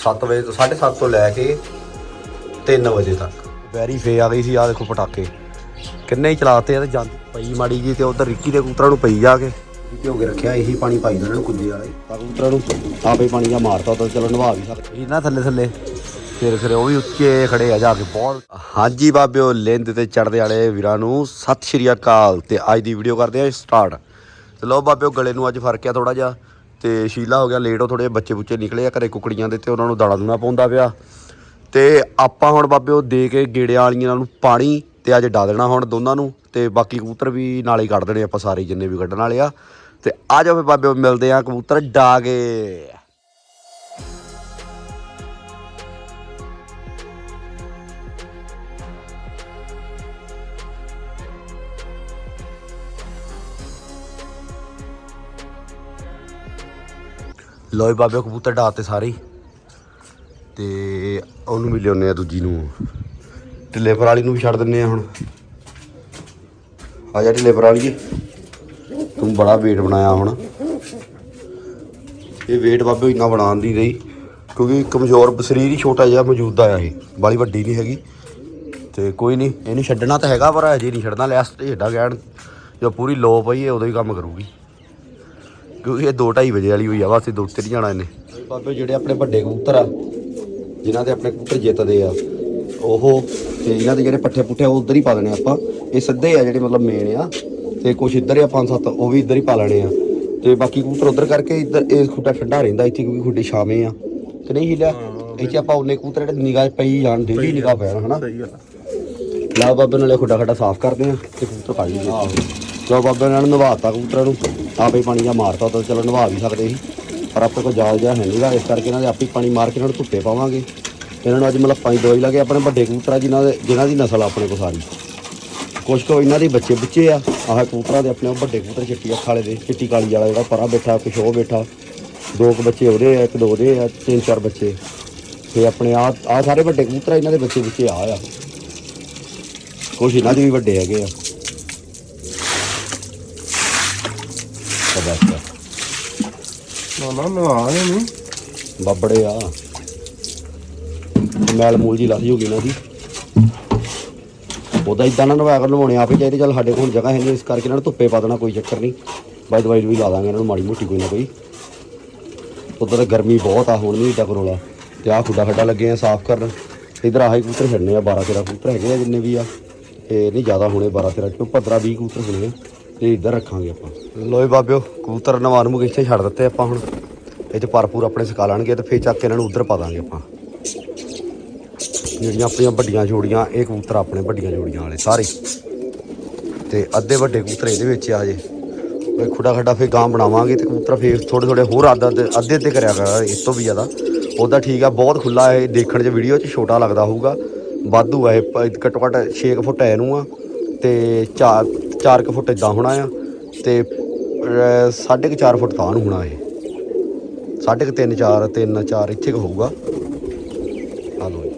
7 ਵਜੇ ਤੋਂ 7:30 ਤੋਂ ਲੈ ਕੇ 3 ਵਜੇ ਤੱਕ। ਵੈਰੀ ਫੇ ਆ ਗਈ ਸੀ ਆ ਦੇਖੋ ਪਟਾਕੇ। ਕਿੰਨੇ ਹੀ ਚਲਾਤੇ ਆ ਤੇ ਜਾਂਦੀ ਪਈ ਮਾੜੀ ਜੀ ਤੇ ਉਧਰ ਰਿੱਕੀ ਦੇ ਕਬੂਤਰਾਂ ਨੂੰ ਪਈ ਜਾ ਕੇ। ਭਿਓ ਕੇ ਰੱਖਿਆ, ਇਹੀ ਪਾਣੀ ਪਾਈ ਦਾ ਨੂੰ ਕੁੱਜੇ ਵਾਲਾ। ਹੀ ਤਾਂ ਨੂੰ ਆਪੇ ਪਾਣੀ ਦਾ ਮਾਰਤਾ ਤਾਂ ਚਲੋ ਨਵਾ ਵੀ ਸਕਦੇ ਇਹਨਾਂ ਥੱਲੇ ਥੱਲੇ। ਫਿਰ ਫਿਰ ਉਹ ਵੀ ਉੱਚੇ ਖੜੇ ਆ ਜਾ ਕੇ, ਬਹੁਤ। ਹਾਂਜੀ ਬਾਬਿਓ, ਲੈਂਦ ਤੇ ਚੜਦੇ ਵਾਲੇ ਵੀਰਾਂ ਨੂੰ ਸਤਿ ਸ਼੍ਰੀ ਅਕਾਲ। ਤੇ ਅੱਜ ਦੀ ਵੀਡੀਓ ਕਰਦੇ ਆ ਸਟਾਰਟ। ਤੇ ਲੋ ਬਾਬਿਓ, ਗਲੇ ਨੂੰ ਅੱਜ ਫ਼ਰਕ ਆ ਥੋੜਾ ਜਿਹਾ। ਤੇ ਸ਼ੀਲਾ ਹੋ ਗਿਆ, ਲੇਟ ਹੋ ਥੋੜੇ ਬੱਚੇ ਬੁੱਚੇ ਨਿਕਲੇ ਆ ਘਰੇ ਕੁਕੜੀਆਂ ਦੇ ਤੇ ਉਹਨਾਂ ਨੂੰ ਦਾਣਾ ਦੂਣਾ ਪਾਉਂਦਾ ਪਿਆ। ਤੇ ਆਪਾਂ ਹੁਣ ਬਾਬੇ ਉਹ ਦੇ ਕੇ ਗੇੜਿਆਂ ਵਾਲੀਆਂ ਨੂੰ ਪਾਣੀ ਤੇ ਅੱਜ ਡਾ ਦੇਣਾ ਹੁਣ ਦੋਨਾਂ ਨੂੰ ਤੇ ਬਾਕੀ ਕਬੂਤਰ ਵੀ ਨਾਲੇ ਕੱਢ ਦੇਣੇ ਆਪਾਂ ਸਾਰੇ ਜਿੰਨੇ ਵੀ ਕੱਢਣ ਵਾਲੇ ਆ। ਤੇ ਆ ਜਾਓ ਫੇ ਬਾਬਿਓ ਮਿਲਦੇ ਆ ਕਬੂਤਰ ਡਾ ਕੇ। ਲੋਏ ਬਾਬੇ ਕਬੂਤਰ ਡਾਤੇ ਸਾਰੇ ਹੀ। ਤੇ ਉਹਨੂੰ ਵੀ ਲਿਆਉਂਦੇ ਆ ਦੂਜੀ ਨੂੰ। ਢਿੱਲੇ ਪਰਾਲੀ ਨੂੰ ਵੀ ਛੱਡ ਦਿੰਨੇ ਆ ਹੁਣ। ਆ ਜਾ ਢਿੱਲੇ ਪਰਾਲੀ ਤੂੰ ਬੜਾ weight ਬਣਾਇਆ ਹੁਣ। ਇਹ weight ਬਾਬੇ ਇੰਨਾ ਬਣਾਉਣ ਦੀ ਰਹੀ ਕਿਉਂਕਿ ਕਮਜ਼ੋਰ ਸਰੀਰ ਹੀ ਛੋਟਾ ਜਿਹਾ ਮੌਜੂਦਾ ਆ ਇਹ। ਬਾਲੀ ਵੱਡੀ ਨਹੀਂ ਹੈਗੀ। ਤੇ ਕੋਈ ਨਹੀਂ, ਇਹਨੂੰ ਛੱਡਣਾ ਤਾਂ ਹੈਗਾ, ਪਰ ਅਜੇ ਨਹੀਂ ਛੱਡਣਾ। ਲੈਸ ਢੇਡਾ ਗੈਣ ਜੋ ਪੂਰੀ ਲੋ ਪਈ ਹੈ ਉਦੋਂ ਹੀ ਕੰਮ ਕਰੂਗੀ। ਕਿਉਂਕਿ ਇਹ 2:30 ਵਜੇ ਵਾਲੀ ਹੋਈ ਆ ਬਸ ਇਹ ਦੋ ਉੱਤੇ ਨਹੀਂ ਜਾਣਾ ਇਹਨੇ। ਬਾਬੇ ਜਿਹੜੇ ਆਪਣੇ ਵੱਡੇ ਕਬੂਤਰ ਆ ਜਿਨ੍ਹਾਂ ਦੇ ਆਪਣੇ ਕਬੂਤਰ ਜਿੱਤਦੇ ਆ ਉਹ ਤੇ ਇਹਨਾਂ ਦੇ ਜਿਹੜੇ ਪੱਠੇ ਪੁੱਠੇ ਉਹ ਉਧਰ ਹੀ ਪਾ ਦੇਣੇ ਆਪਾਂ। ਇਹ ਸਿੱਧੇ ਆ ਜਿਹੜੇ ਮਤਲਬ ਮੇਨ ਆ ਤੇ ਕੁਝ ਇੱਧਰ ਆ ਪੰਜ ਸੱਤ ਉਹ ਵੀ ਇੱਧਰ ਹੀ ਪਾ ਲੈਣੇ ਆ। ਤੇ ਬਾਕੀ ਕਬੂਤਰ ਉਧਰ ਕਰਕੇ ਇੱਧਰ ਇਹ ਖੁੱਡਾ ਠੰਡਾ ਰਹਿੰਦਾ ਇੱਥੇ ਕਿਉਂਕਿ ਖੁੱਡੇ ਛਾਵੇਂ ਆ। ਤੇ ਨਹੀਂ ਹਿਲਿਆ? ਇੱਥੇ ਆਪਾਂ ਉਹਨੇ ਕਬੂਤਰ ਜਿਹੜੇ ਨਿਗਾਹ ਪਈ ਜਾਣ ਡੇਲੀ ਨਿਗਾਹ ਪੈਣਾ ਹਨਾ? ਸਹੀ ਗੱਲ ਲਾ ਬਾਬੇ ਨਾਲੇ ਖੁੱਡਾ ਖੱਡਾ ਸਾਫ਼ ਕਰਦੇ ਆ ਤੇ ਕਬੂਤਰ ਕੱਢ ਲਈਏ। ਚਲੋ ਬਾਬੇ ਨਾਲ ਨਵਾਤਾ ਕਬੂਤਰਾਂ ਨੂੰ। ਆਪੇ ਪਾਣੀ ਦਾ ਮਾਰਤਾ ਤਾਂ ਚਲੋ ਨਵਾ ਵੀ ਸਕਦੇ ਸੀ। ਪਰ ਆਪਣੇ ਕੋਲ ਜਾਲ ਜਿਹਾ ਹੈ ਨਹੀਂਗਾ ਇਸ ਕਰਕੇ ਇਹਨਾਂ ਦੇ ਆਪੇ ਪਾਣੀ ਮਾਰ ਕੇ ਇਹਨਾਂ ਨੂੰ ਧੁੱਪੇ ਪਾਵਾਂਗੇ। ਇਹਨਾਂ ਨੂੰ ਅੱਜ ਮਤਲਬ ਪਾਣੀ ਦਵਾਈ ਲਾ ਕੇ ਆਪਣੇ ਵੱਡੇ ਕਬੂਤਰਾਂ ਜਿਨ੍ਹਾਂ ਦੇ ਜਿਨ੍ਹਾਂ ਦੀ ਨਸਲ ਆਪਣੇ ਕੋਲ ਸਾਰੀ। ਕੁਛ ਕੁ ਇਹਨਾਂ ਦੇ ਬੱਚੇ ਬੱਚੇ ਆ, ਆਹ ਕਬੂਤਰਾਂ ਦੇ ਆਪਣੇ ਉਹ ਵੱਡੇ ਕਬੂਤਰ ਚਿੱਟੀ ਅੱਖ ਵਾਲੇ ਦੇ, ਚਿੱਟੀ ਕਾਲੀ ਵਾਲਾ ਜਿਹੜਾ ਪਰਾਂ ਬੈਠਾ ਕੁਛ ਉਹ ਬੈਠਾ। ਦੋ ਕੁ ਬੱਚੇ ਉਹਦੇ ਆ, ਇੱਕ ਦੋ ਦੇ ਆ, ਤਿੰਨ ਚਾਰ ਬੱਚੇ। ਤੇ ਆਪਣੇ ਆ ਆ ਸਾਰੇ ਵੱਡੇ ਕਬੂਤਰ ਇਹਨਾਂ ਦੇ ਬੱਚੇ ਬੱਚੇ ਆ ਆ। ਕੁਛ ਇਹਨਾਂ ਦੇ ਵੀ ਵੱਡੇ ਹੈਗੇ ਆ ਤਾਂ ਬਸ ਆ। ਨਾ ਨਾ ਨਵਾ ਨਹੀਂ। ਬੱਬੜੇ ਆ। ਮੈਲ ਮੂਲ ਜੀ ਲੱਥ ਜੂਗੀ ਇਹਨਾਂ ਦੀ ਉਹਦਾ ਇਦਾਂ ਨਾ ਨਵਾ ਕੇ ਨਵਾਉਣੇ ਆਪੇ ਚਾਹੀਦੇ ਚੱਲ ਸਾਡੇ ਕੋਲ ਜਗ੍ਹਾ ਹੈ ਨਹੀਂ ਇਸ ਕਰਕੇ ਇਹਨਾਂ ਨੂੰ ਧੁੱਪੇ ਪਾ ਦੇਣਾ ਕੋਈ ਚੱਕਰ ਨਹੀਂ। ਬਾਈ ਦਵਾਈ ਵੀ ਲਾ ਦਾਂਗੇ ਇਹਨਾਂ ਨੂੰ ਮਾੜੀ ਮੋਟੀ ਕੋਈ ਨਾ ਕੋਈ। ਉਧਰ ਤਾਂ ਗਰਮੀ ਬਹੁਤ ਆ ਹੁਣ ਨਹੀਂ ਏਡਾ ਕਰੋਲਾ ਤੇ ਆਹ ਖੁੱਡਾ ਖੱਡਾ ਲੱਗੇ ਆ ਸਾਫ਼ ਕਰਨ। ਇਧਰ ਆਹੀ ਕਬੂਤਰ ਛੱਡਨੇ ਆ 12 13 ਕਬੂਤਰ ਹੈਗੇ ਆ ਜਿੰਨੇ ਵੀ ਆ। ਇਹ ਨਹੀਂ ਜ਼ਿਆਦਾ ਹੋਣੇ 12 13 ਚੋਂ 15 20 ਕਬੂਤਰ ਹੋਣੇ ਆ। ਤੇ ਇੱਧਰ ਰੱਖਾਂਗੇ ਆਪਾਂ। ਲੋਏ ਬਾਬਿਓ, ਕਬੂਤਰ ਨਵਾਨ ਨੂੰ ਇੱਥੇ ਛੱਡ ਦਿੱਤੇ ਆਪਾਂ ਹੁਣ। ਇਹ ਚ ਪਰਪੂਰ ਆਪਣੇ ਸਕਾ ਲੈਣਗੇ ਤੇ ਫੇਰ ਚੱਕ ਕੇ ਇਹਨਾਂ ਨੂੰ ਉਧਰ ਪਾ ਦਾਂਗੇ ਆਪਾਂ। ਜਿਹੜੀਆਂ ਆਪਣੀਆਂ ਵੱਡੀਆਂ ਜੋੜੀਆਂ, ਇਹ ਕਬੂਤਰ ਆਪਣੇ ਵੱਡੀਆਂ ਜੋੜੀਆਂ ਵਾਲੇ ਸਾਰੇ। ਤੇ ਅੱਧੇ ਵੱਡੇ ਕਬੂਤਰ ਇਹਦੇ ਵਿੱਚ ਆ ਜੇ। ਕੋਈ ਖੁੱਡਾ ਖੱਡਾ ਫੇਰ ਗਾਂ ਬਣਾਵਾਂਗੇ ਤੇ ਕਬੂਤਰ ਫੇਰ ਥੋੜੇ ਥੋੜੇ ਹੋਰ ਅੱਧ ਅੱਧੇ 'ਤੇ ਕਰਿਆ ਕਰ, ਇਸ ਤੋਂ ਵੀ ਜ਼ਿਆਦਾ। ਉਹਦਾ ਠੀਕ ਆ, ਬਹੁਤ ਖੁੱਲਾ ਇਹ ਦੇਖਣ 'ਚ ਵੀਡੀਓ 'ਚ ਛੋਟਾ ਲੱਗਦਾ ਹੋਊਗਾ। ਵਾਧੂ ਹੈ ਇਹ, ਘੱਟੋ ਘੱਟ 6 ਫੁੱਟ ਹੈ ਇਹਨੂੰ ਆ। ਤੇ 4 4 ਫੁੱਟ ਇਦਾਂ ਹੋਣਾ ਆ ਤੇ 4.5 ਫੁੱਟ ਤਾਂ ਨੂੰ ਹੋਣਾ ਇਹ। ਸਾਢੇ ਕੁ ਤਿੰਨ ਚਾਰ ਤਿੰਨ ਚਾਰ ਇੱਥੇ ਕੁ ਹੋਊਗਾ। ਆ ਲਓ ਜੀ।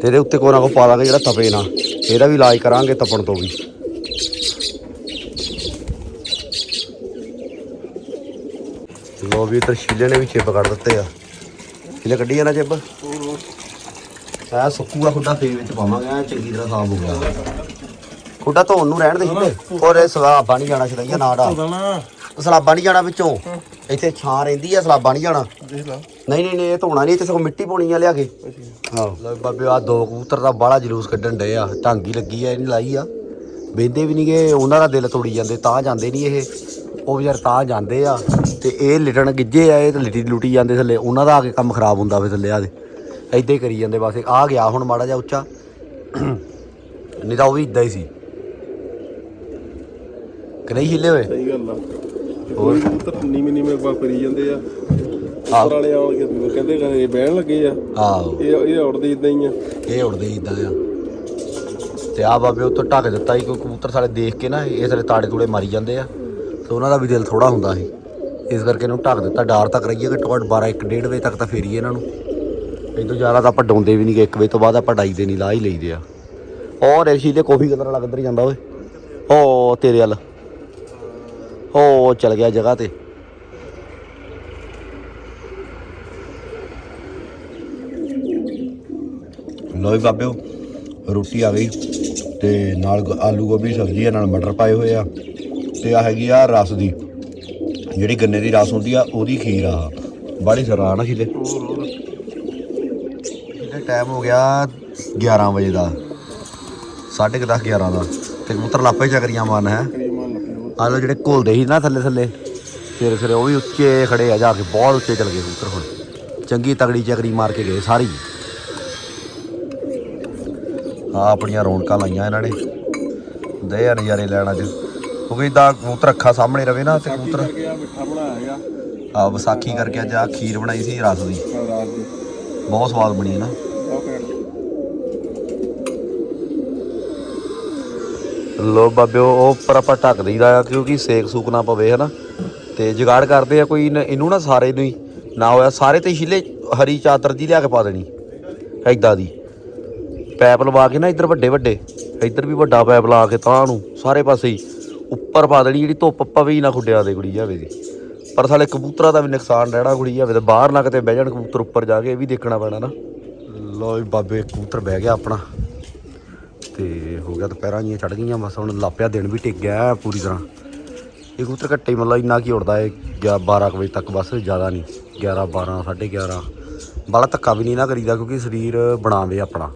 ਤੇ ਇਹਦੇ ਉੱਤੇ ਕੋਈ ਨਾ ਕੋਈ ਪਾ ਦਾਂਗੇ ਜਿਹੜਾ ਤਪੇ ਨਾ ਇਹਦਾ ਵੀ ਇਲਾਜ ਕਰਾਂਗੇ ਤਪਣ ਤੋਂ ਵੀ। ਲੋ ਵੀ ਇੱਧਰ ਸ਼ੀਲੇ ਨੇ ਵੀ ਚਿੱਬ ਕੱਢ ਦਿੱਤੇ ਆ। ਸ਼ੀਲੇ ਕੱਢੀ ਜਾਣਾ ਚਿੱਬ? ਆ ਸੁੱਕੂਗਾ ਖੁੱਡਾ ਫੇਰ ਵਿੱਚ ਪਾਵਾਂਗੇ। ਚੰਗੀ ਤਰ੍ਹਾਂ ਸਾਫ਼ ਹੋ ਗਿਆ। ਖੁੱਡਾ ਧੋਣ ਨੂੰ ਰਹਿਣ ਦੇ ਸ਼ੀਲੇ ਔਰ ਇਹ ਸਲਾਬਾ ਨਹੀਂ ਜਾਣਾ ਚਾਹੀਦਾ ਨਾ ਡਾ ਸਲਾਬਾ ਨਹੀਂ ਜਾਣਾ ਵਿੱਚੋਂ। ਇੱਥੇ ਛਾਂ ਰਹਿੰਦੀ ਆ ਸਲਾਬਾ ਨਹੀਂ ਜਾਣਾ। ਨਹੀਂ ਨਹੀਂ ਨਹੀਂ ਇਹ ਧੋਣਾ ਨਹੀਂ ਇੱਥੇ ਸਗੋਂ ਮਿੱਟੀ ਪਾਉਣੀ ਆ ਲਿਆ ਕੇ। ਹਾਂ। ਲੈ ਬਾਬੇ ਆ ਦੋ ਕਬੂਤਰ ਦਾ ਬਾਹਲਾ ਜਲੂਸ ਕੱਢਣ ਡਏ ਆ। ਢਾਂਗੀ ਲੱਗੀ ਆ ਇਹਨੇ ਲਾਈ ਆ। ਵੇਂਦੇ ਵੀ ਨਹੀਂਗੇ ਉਹਨਾਂ ਦਾ ਦਿਲ ਤੋੜੀ ਜਾਂਦੇ ਤਾਂ ਜਾਂਦੇ ਨਹੀਂ ਇਹ। ਉਹ ਵਿਚਾਰ ਤਾਂ ਜਾਂਦੇ ਆ। ਤੇ ਇਹ ਲਿਟਣ ਗਿੱਜੇ ਆ ਇਹ ਤੇ ਲਿਟੀ ਲੁੱਟੀ ਜਾਂਦੇ ਥੱਲੇ। ਉਹਨਾਂ ਦਾ ਆ ਕੇ ਕੰਮ ਖਰਾਬ ਹੁੰਦਾ ਵੇ ਥੱਲੇ ਆ ਦੇ। ਏਦਾਂ ਹੀ ਕਰੀ ਜਾਂਦੇ ਬਸ। ਆ ਗਿਆ ਹੁਣ ਮਾੜਾ ਜਿਹਾ ਉੱਚਾ। ਨਹੀਂ ਤਾਂ ਉਹ ਵੀ ਇਦਾਂ ਹੀ ਸੀ। ਕਿ ਨਹੀਂ ਹਿੱਲੇ ਹੋਏ? ਸਹੀ ਗੱਲ ਆ। ਹੋਰ? ਕਬੂਤਰ ਨੀਵੇਂ ਨੀਵੇਂ ਬਾ ਕਰੀ ਜਾਂਦੇ ਆ। ਉੱਪਰ ਵਾਲੇ ਆਉਣ ਕੇ ਕਹਿੰਦੇ ਇਹ ਬਹਿਣ ਲੱਗੇ ਆ। ਆਹੋ। ਇਹ ਇਹ ਉੜਦੇ ਇਦਾਂ ਹੀ ਆ। ਇਹ ਉੜਦੇ ਇਦਾਂ ਆ। ਤੇ ਆ ਬਾਬੇ ਉੱਤੋਂ ਢੱਕ ਦਿੱਤਾ ਸੀ ਕੋਈ ਕਬੂਤਰ ਸਾਡੇ ਦੇਖ ਕੇ ਨਾ ਇਹ ਸਾਰੇ ਤਾੜੇ ਤੂੜੇ ਮਾਰੀ ਜਾਂਦੇ ਆ। ਤੇ ਉਹਨਾਂ ਦਾ ਵੀ ਦਿਲ ਥੋੜਾ ਹੁੰਦਾ ਸੀ। ਇਸ ਕਰਕੇ ਇਹਨੂੰ ਢੱਕ ਦਿੱਤਾ। ਡਾਰ ਤੱਕ ਰਹੀਏ ਘੱਟੋ ਘੱਟ 12 1 1.5 ਵਜੇ ਤੱਕ ਤਾਂ ਫੇਰੀਏ ਇਹਨਾਂ ਨੂੰ। ਇਹ ਤੋਂ ਜ਼ਿਆਦਾ ਤਾਂ ਆਪਾਂ ਡਾਉਂਦੇ ਵੀ ਨਹੀਂਗੇ 1 ਵਜੇ ਤੋਂ ਬਾਅਦ ਆਪਾਂ ਡਾਈ ਦੇ ਨਹੀਂ ਲਾ ਹੀ ਲਈਦੇ ਆ। ਉਹ ਰੇਸ਼ੀ ਦੇ ਕਾਫੀ ਕਲਰ ਵਾਲਾ ਕਿੱਧਰ ਜਾਂਦਾ ਓਏ? ਉਹ ਤੇਰੇ ਵੱਲ। ਉਹ ਚਲ ਗਿਆ ਜਗ੍ਹਾ ਤੇ। ਲੋ ਵੀ ਬਾਬਿਓ, ਰੋਟੀ ਆ ਗਈ ਤੇ ਨਾਲ ਆਲੂ ਗੋਭੀ ਸਬਜ਼ੀ ਆ, ਨਾਲ ਮਟਰ ਪਾਏ ਹੋਏ ਆ ਤੇ ਆ ਹੈਗੀ ਆ ਰਸ ਦੀ। ਜਿਹੜੀ ਗੰਨੇ ਦੀ ਰਸ ਹੁੰਦੀ ਆ, ਉਹਦੀ ਖੀਰ ਆ। ਬੜੀ ਸਰਾਹ ਨਾ ਖਿਲੇ ਇਹਦਾ ਟਾਈਮ ਹੋ ਗਿਆ 11 ਵਜੇ ਦਾ 10:30 11 ਦਾ। ਤੇ ਕਬੂਤਰ ਲਾਪੇ ਚੱਕਰੀਆਂ ਮਾਰਨ, ਹੈ। ਆ ਲੋ ਜਿਹੜੇ ਘੁਲਦੇ ਸੀ ਨਾ ਥੱਲੇ ਥੱਲੇ ਫਿਰ ਫਿਰ ਉਹ ਵੀ ਉੱਚੇ ਖੜੇ ਆ ਜਾ ਕੇ ਬਹੁਤ ਉੱਚੇ ਚਲ ਗਏ ਕਬੂਤਰ ਹੁਣ। ਚੰਗੀ ਤਗੜੀ ਚੱਕਰੀ ਮਾਰ ਕੇ ਗਏ ਸਾਰੀ ਆ ਆਪਣੀਆਂ ਰੌਣਕਾਂ ਲਾਈਆਂ ਇਹਨਾਂ ਨੇ। ਦੇ ਆ ਨਜ਼ਾਰੇ ਲੈਣ ਅੱਜ। ਕਿਉਂਕਿ ਇਦਾਂ ਕਬੂਤਰ ਅੱਖਾਂ ਸਾਹਮਣੇ ਰਵੇ ਨਾ ਤੇ ਕਬੂਤਰ। ਮਿੱਠਾ ਬਣਾਇਆ ਹੈਗਾ ਆ ਵਿਸਾਖੀ ਕਰਕੇ ਅੱਜ ਆ ਖੀਰ ਬਣਾਈ ਸੀ ਰਸ ਦੀ। ਕੱਲ ਰਾਤ ਦੀ। ਬਹੁਤ ਸਵਾਦ ਬਣੀ ਨਾ। ਲੋ ਬਾਬਿਓ ਉਹ ਉੱਪਰ ਆਪਾਂ ਢੱਕ ਦਈਦਾ ਆ, ਕਿਉਂਕਿ ਸੇਕ ਸੂਕ ਨਾ ਪਵੇ, ਹਨਾ। ਤੇ ਜਗਾੜ ਕਰਦੇ ਆ ਕੋਈ ਨ- ਇਹਨੂੰ ਨਾ ਸਾਰੇ ਨੂੰ ਹੀ, ਨਾ ਹੋਇਆ, ਸਾਰੇ ਤੇ ਛਿੱਲੇ ਹਰੀ ਚਾਦਰ ਦੀ ਲਿਆ ਕੇ ਪਾ ਦੇਣੀ ਐਦਾਂ ਦੀ। ਪੈਪ ਲਵਾ ਕੇ ਨਾ ਇੱਧਰ ਵੱਡੇ ਵੱਡੇ, ਇੱਧਰ ਵੀ ਵੱਡਾ ਪੈਪ ਲਾ ਕੇ ਤਾਂ ਨੂੰ, ਸਾਰੇ ਪਾਸੇ ਹੀ, ਉੱਪਰ ਪਾ ਦੇਣੀ, ਜਿਹੜੀ ਧੁੱਪ ਪਵੇ ਹੀ ਨਾ ਖੁੱਡਿਆ ਦੇ ਕੁੜੀ ਜਾਵੇ ਦੀ। ਪਰ ਸਾਲੇ ਕਬੂਤਰਾਂ ਦਾ ਵੀ ਨੁਕਸਾਨ ਰਹਿਣਾ ਕੁੜੀ ਜਾਵੇ, ਤੇ ਬਾਹਰ ਨਾ ਕਿਤੇ ਬਹਿ ਜਾਣ, ਕਬੂਤਰ ਉੱਪਰ ਜਾ ਕੇ ਇਹ ਵੀ ਦੇਖਣਾ ਪੈਣਾ ਨਾ। ਲੋ ਬਾਬੇ, ਕਬੂਤਰ ਬਹਿ ਗਿਆ ਆਪਣਾ। ਤੇ ਹੋ ਗਿਆ ਦੁਪਹਿਰਾਂ ਜੀਆਂ ਚੜ ਗਈਆਂ, ਬਸ ਹੁਣ ਲਾਪਿਆ ਦਿਨ ਵੀ ਟਿਕ ਗਿਆ ਪੂਰੀ ਤਰ੍ਹਾਂ। ਇਹ ਕਬੂਤਰ ਘੱਟੇ ਮਤਲਬ ਇੰਨਾ ਕੀ ਉੜਦਾ ਏ 12 ਕੁ ਵਜੇ ਤੱਕ ਬਸ, ਜ਼ਿਆਦਾ ਨਹੀਂ। 11 12 11:30 ਬਾਲਾ ਧੱਕਾ ਵੀ ਨਹੀਂ ਨਾ ਕਰੀਦਾ ਕਿਉਂਕਿ ਸਰੀਰ ਬਣਾਵੇ ਆਪਣਾ।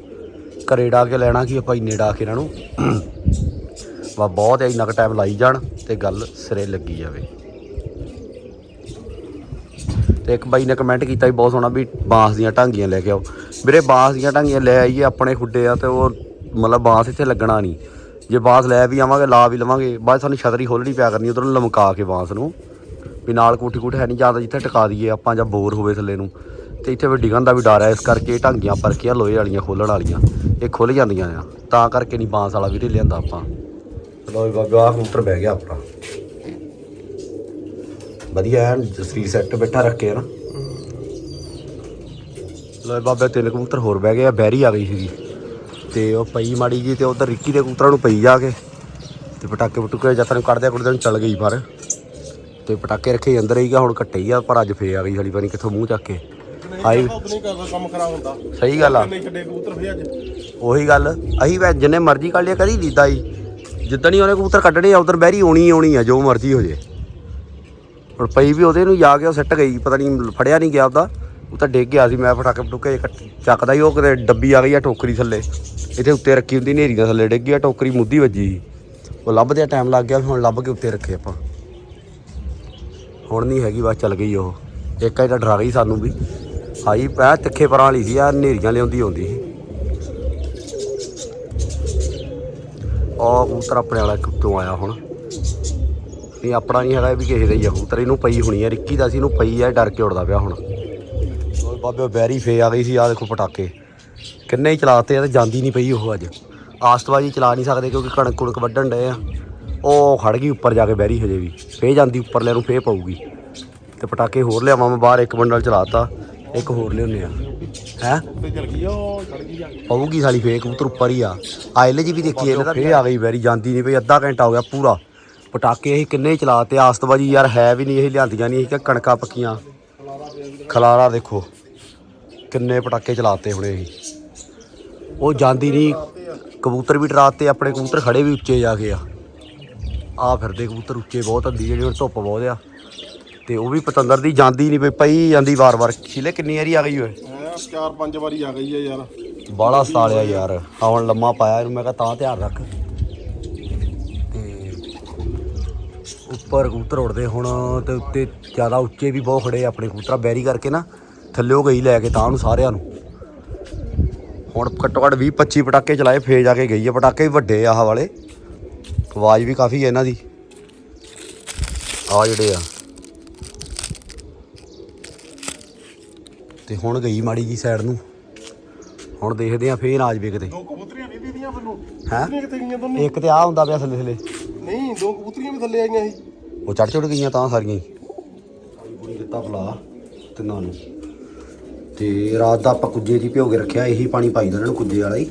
ਘਰੇ ਡਾ ਕੇ ਲੈਣਾ ਕਿ ਆਪਾਂ ਇੰਨੇ ਡਾ ਕੇ ਇਹਨਾਂ ਨੂੰ? ਵਾ ਬਹੁਤ ਇੰਨਾ ਕੁ ਟਾਈਮ ਲਾਈ ਜਾਣ ਤੇ ਗੱਲ ਸਿਰੇ ਲੱਗੀ ਜਾਵੇ। ਤੇ ਇੱਕ ਬਾਈ ਨੇ ਕਮੈਂਟ ਕੀਤਾ ਵੀ ਬਹੁਤ ਸੋਹਣਾ ਵੀ ਬਾਂਸ ਦੀਆਂ ਢਾਂਗੀਆਂ ਲੈ ਕੇ ਆਓ। ਵੀਰੇ, ਬਾਂਸ ਦੀਆਂ ਢਾਂਗੀਆਂ ਲੈ ਆਈਏ ਆਪਣੇ ਖੁੱਡੇ ਆ ਤੇ ਉਹ ਮਤਲਬ ਬਾਂਸ ਇੱਥੇ ਲੱਗਣਾ ਨਹੀਂ। ਜੇ ਬਾਂਸ ਲੈ ਵੀ ਆਵਾਂਗੇ ਲਾ ਵੀ ਲਵਾਂਗੇ ਬਾਅਦ ਸਾਨੂੰ ਛਤਰੀ ਖੋਲਣੀ ਪਿਆ ਕਰਨੀ ਉਧਰੋਂ ਲਮਕਾ ਕੇ ਬਾਂਸ ਨੂੰ। ਵੀ ਨਾਲ ਕੋਠੀ ਕੋਠ ਹੈ ਨਹੀਂ ਜ਼ਿਆਦਾ ਜਿੱਥੇ ਟਿਕਾ ਦਈਏ ਆਪਾਂ ਜਾਂ ਬੋਰ ਹੋਵੇ ਥੱਲੇ ਨੂੰ। ਤੇ ਇੱਥੇ ਵੀ ਡਿੱਗਣ ਦਾ ਵੀ ਡਰ ਹੈ ਇਸ ਕਰਕੇ ਢਾਂਗੀਆਂ ਪਰਖੀਆਂ ਲੋਹੇ ਵਾਲੀਆਂ ਖੋਲਣ ਵਾਲੀਆਂ ਇਹ ਖੁੱਲ ਜਾਂਦੀਆਂ ਆ। ਤਾਂ ਕਰਕੇ ਨਹੀਂ ਬਾਂਸ ਵਾਲਾ ਵੀਰੇ ਲਿਆਂਦਾ ਆਪਾਂ। ਲੋ ਬਾਬਾ ਆਹ ਕਬੂਤਰ ਬਹਿ ਗਿਆ ਆਪਣਾ। ਵਧੀਆ ਐਨ ਸਰੀਰ ਸੈੱਟ ਬੈਠਾ ਰੱਖੇ ਨਾ। ਲੋ ਬਾਬੇ ਤਿੰਨ ਕਬੂਤਰ ਹੋਰ ਬਹਿ ਗਏ ਆ ਬੈਰੀ ਆ ਗਈ ਸੀਗੀ। ਤੇ ਉਹ ਪਈ ਮਾੜੀ ਜੀ ਤੇ ਉਧਰ ਰਿੱਕੀ ਦੇ ਕਬੂਤਰਾਂ ਨੂੰ ਪਈ ਜਾ ਕੇ। ਤੇ ਪਟਾਕੇ ਪਟੂਕੇ ਜਦ ਤੱਕ ਕੱਢਦੇ ਕੁੜਦੇ ਨੂੰ ਚੱਲ ਗਈ ਪਰ ਤੇ ਪਟਾਕੇ ਰੱਖੇ ਅੰਦਰ ਹੀ ਗਾ ਹੁਣ ਘੱਟੇ ਹੀ ਆ ਪਰ ਅੱਜ ਫੇ ਆ ਗਈ ਸਾਲੀ ਪਾਣੀ ਕਿੱਥੋਂ ਮੂੰਹ ਚੱਕ ਕੇ। ਹਾਈ ਕੰਮ ਖਰਾਬ ਹੁੰਦਾ। ਸਹੀ ਗੱਲ ਆ। ਉਹੀ ਗੱਲ ਅਹੀਂ ਵੈ ਜਿੰਨੇ ਮਰਜ਼ੀ ਕੱਢ ਲਿਆ ਕਦੀ ਲੀਦਾ ਹੀ ਜਿੱਦਣ ਹੀ ਉਹਨੇ ਕਬੂਤਰ ਕੱਢਣੇ ਆ ਉਧਰ ਬਹਿਰੀ ਆਉਣੀ ਆਉਣੀ ਆ ਜੋ ਮਰਜ਼ੀ ਹੋ ਜੇ। ਹੁਣ ਪਈ ਵੀ ਉਹਦੇ ਨੂੰ ਜਾ ਕੇ ਉਹ ਸਿੱਟ ਗਈ ਪਤਾ ਨਹੀਂ ਫੜਿਆ ਨਹੀਂ ਗਿਆ ਉਹਦਾ। ਉਹ ਤਾਂ ਡਿੱਗ ਗਿਆ ਸੀ, ਮੈਂ ਫਟਾਕੇ ਫਟੂਕੇ ਚੱਕਦਾ ਹੀ ਉਹ ਕਿਤੇ ਡੱਬੀ ਆ ਗਈ ਆ ਟੋਕਰੀ ਥੱਲੇ। ਇੱਥੇ ਉੱਤੇ ਰੱਖੀ ਹੁੰਦੀ ਨੇਰੀ ਦੇ ਥੱਲੇ, ਡਿੱਗ ਗਿਆ, ਟੋਕਰੀ ਮੁੱਦੀ ਵੱਜੀ ਸੀ। ਉਹ ਲੱਭਦੇ ਟਾਈਮ ਲੱਗ ਗਿਆ, ਹੁਣ ਲੱਭ ਕੇ ਉੱਤੇ ਰੱਖੇ ਆਪਾਂ। ਹੁਣ ਨਹੀਂ ਹੈਗੀ, ਬਸ ਚੱਲ ਗਈ ਉਹ। ਇੱਕ ਇਹਦਾ ਡਰਾ ਗਈ ਸਾਨੂੰ ਵੀ। ਹਾਈ ਪੈ ਤਿੱਖੇ ਪਰਾਂ ਵਾਲੀ ਸੀ ਆ ਨੇਰੀਆਂ ਲਿਆਉਂਦੀ ਆਉਂਦੀ ਸੀ। ਉਹ ਕਬੂਤਰ ਆਪਣੇ ਵਾਲਾ ਕਿੱਥੋਂ ਆਇਆ ਹੁਣ। ਨਹੀਂ, ਆਪਣਾ ਨਹੀਂ ਹੈਗਾ ਇਹ ਵੀ ਕਿਸੇ ਦਾ ਹੀ ਆ ਕਬੂਤਰ, ਇਹਨੂੰ ਪਈ ਹੋਣੀ ਆ, ਰਿੱਕੀ ਦਾ ਸੀ, ਇਹਨੂੰ ਪਈ ਆ ਡਰ ਕੇ ਉੜਦਾ ਪਿਆ ਹੁਣ। ਬਾਬੇ ਬੈਰੀ ਫੇ ਆ ਗਈ ਸੀ ਆ ਦੇਖੋ ਪਟਾਕੇ। ਕਿੰਨੇ ਹੀ ਚਲਾਤੇ ਆ ਤੇ ਜਾਂਦੀ ਨਹੀਂ ਪਈ ਉਹ ਅੱਜ। ਆਸਤਵਾਜੀ ਚਲਾ ਨਹੀਂ ਸਕਦੇ ਕਿਉਂਕਿ ਕਣਕ ਕੁਣਕ ਵੱਢਣ ਡਏ ਆ। ਉਹ ਖੜ ਗਈ ਉੱਪਰ ਜਾ ਕੇ ਬੈਰੀ ਹਜੇ ਵੀ। ਫੇ ਜਾਂਦੀ ਉੱਪਰ ਉੱਪਰਲੇ ਨੂੰ ਫੇ ਪਊਗੀ। ਤੇ ਪਟਾਕੇ ਹੋਰ ਲਿਆਵਾਂ ਮੈਂ, ਬਾਹਰ ਇੱਕ ਬੰਡਲ ਚਲਾਤਾ, ਇੱਕ ਹੋਰ ਲਿਆਉਂਦੇ ਆ। ਹੈ? ਪਊਗੀ ਸਾਲੀ ਫੇਕ ਕਬੂਤਰ ਉੱਪਰ ਹੀ ਆ। ਆਇਲ ਜੀ ਵੀ ਦੇਖੀ ਇਹਨੇ ਤਾਂ, ਫੇਰ ਆ ਗਈ ਵੈਰੀ, ਜਾਂਦੀ ਨਹੀਂ ਪਈ, ਅੱਧਾ ਘੰਟਾ ਹੋ ਗਿਆ ਪੂਰਾ। ਪਟਾਕੇ ਅਸੀਂ ਕਿੰਨੇ ਹੀ ਚਲਾਤੇ ਆਸਤਬਾਜੀ ਯਾਰ ਹੈ ਵੀ ਨਹੀਂ, ਇਹ ਲਿਆਂਦੀਆਂ ਨਹੀਂ, ਇਹ ਕਿ ਕਣਕਾਂ ਪੱਕੀਆਂ। ਖਲਾਰਾ ਦੇਖੋ। ਕਿੰਨੇ ਪਟਾਕੇ ਚਲਾਤੇ ਹੁਣੇ ਇਹ ਉਹ ਜਾਂਦੀ ਨਹੀਂ ਕਬੂਤਰ ਵੀ ਡਰਾਤੇ ਆਪਣੇ ਕਬੂਤਰ ਖੜੇ ਵੀ ਉੱਚੇ ਜਾ ਕੇ ਆ। ਆ ਫਿਰਦੇ ਕਬੂਤਰ ਉੱਚੇ ਬਹੁਤ ਹੁੰਦੀ ਜਿਹੜੀ ਹੁਣ ਧੁੱਪ ਬਹੁਤ ਆ। ਤੇ ਉਹ ਵੀ ਪਤੰਦਰ ਦੀ ਜਾਂਦੀ ਨਹੀਂ ਪਈ ਪਈ ਜਾਂਦੀ ਵਾਰ-ਵਾਰ। ਛਿਲੇ ਕਿੰਨੀ ਵਾਰੀ ਆ ਗਈ ਓਏ? ਚਾਰ ਪੰਜ ਵਾਰੀ ਆ ਗਈ ਆ ਯਾਰ। ਬਾਲਾ ਸਾਲਿਆ ਯਾਰ ਆ ਹੁਣ ਲੰਮਾ ਪਾਇਆ ਇਹਨੂੰ ਮੈਂ ਕਿਹਾ ਤਾਂ ਧਿਆਨ ਰੱਖ। ਤੇ ਉੱਪਰ ਕਬੂਤਰ ਉੜਦੇ ਹੁਣ ਤੇ ਉੱਤੇ ਜ਼ਿਆਦਾ ਉੱਚੇ ਵੀ ਬਹੁਤ ਖੜੇ ਆਪਣੇ ਕਬੂਤਰਾਂ ਬੈਰੀ ਕਰਕੇ ਨਾ। ਥੱਲਿਓ ਗਈ ਲੈ ਕੇ ਤਾਂ ਨੂੰ ਸਾਰਿਆਂ ਨੂੰ। ਹੁਣ ਘੱਟੋ ਘੱਟ 20 25 ਪਟਾਕੇ ਚਲਾਏ ਫੇਰ ਜਾ ਕੇ ਗਈ ਆ। ਪਟਾਕੇ ਵੀ ਵੱਡੇ ਆ ਆਹ ਵਾਲੇ। ਆਵਾਜ਼ ਵੀ ਕਾਫੀ ਹੈ ਇਹਨਾਂ ਦੀ। ਆ ਜਿਹੜੇ ਆ। ਤੇ ਹੁਣ ਗਈ ਮਾੜੀ ਜੀ ਸਾਈਡ ਨੂੰ। ਹੁਣ ਦੇਖਦੇ ਆ ਫੇਰ ਆ ਜਾਵੇ ਕਿਤੇ। ਦੋ ਕਬੂਤਰੀਆਂ ਨਹੀਂ ਦੀਦੀਆਂ ਮੈਨੂੰ। ਹੈਂ? ਕਿੱਥੇ ਗਈਆਂ ਦੋਨੇ ਇੱਕ ਤੇ ਆ ਹੁੰਦਾ ਪਿਆ ਥੱਲੇ ਥੱਲੇ। ਨਹੀਂ ਦੋ ਕਬੂਤਰੀਆਂ ਵੀ ਥੱਲੇ ਆਈਆਂ ਸੀ। ਉਹ ਚੜ ਚੜ ਗਈਆਂ ਤਾਂ ਸਾਰੀਆਂ ਹੀ। ਪੂਰੀ ਦਿੱਤਾ ਫਲਾ ਤਿੰਨਾਂ ਨੂੰ। ਤੇ ਰਾਤ ਦਾ ਆਪਾਂ ਕੁੱਜੇ ਦੀ ਭਿਓ ਕੇ ਰੱਖਿਆ, ਇਹੀ ਪਾਣੀ ਪਾਈ ਦਾ ਇਹਨਾਂ ਨੂੰ ਕੁੱਜੇ ਵਾਲਾ ਹੀ।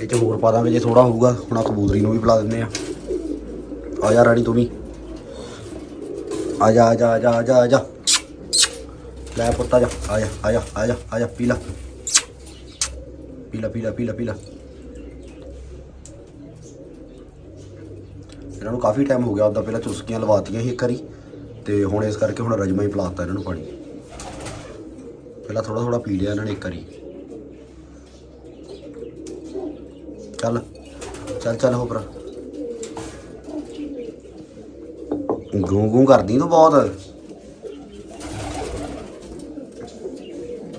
ਇਹ ਚ ਹੋਰ ਪਾ ਦਾਂਗੇ ਜੇ ਥੋੜਾ ਹੋਊਗਾ, ਹੁਣ ਆ ਕਬੂਤਰੀ ਨੂੰ ਵੀ ਪਿਲਾ ਦਿੰਦੇ ਆ। ਆ ਜਾ ਰਾਣੀ ਤੂੰ ਵੀ। ਆ ਜਾ ਆ ਜਾ ਆ ਜਾ ਆ ਜਾ ਆ ਜਾ। ਲੈ ਪੁੱਤ ਆ ਜਾ ਆ ਜਾ ਆ ਜਾ ਆ ਜਾ ਆ ਜਾ, ਪੀ ਲਾ। ਪੀਲਾ ਪੀਲਾ ਪੀਲਾ ਪੀਲਾ ਇਹਨਾਂ ਨੂੰ ਕਾਫੀ ਟਾਈਮ ਹੋ ਗਿਆ ਉਹਦਾ ਪਹਿਲਾਂ ਚੁਸਕੀਆਂ ਲਵਾਤੀਆਂ ਸੀ ਇੱਕ ਵਾਰੀ, ਤੇ ਹੁਣ ਇਸ ਕਰਕੇ ਹੁਣ ਰਜਮਾ ਹੀ ਪਿਲਾਤਾ ਇਹਨਾਂ ਨੂੰ ਪਾਣੀ। ਪਹਿਲਾਂ ਥੋੜਾ ਥੋੜਾ ਪੀ ਲਿਆ ਇਹਨਾਂ ਨੇ ਇੱਕ ਵਾਰੀ। ਚੱਲ ਚੱਲ ਚੱਲ ਹੋ ਭਰਾ। ਗੂੰ ਗੂੰ ਕਰਦੀ ਤੂੰ ਬਹੁਤ।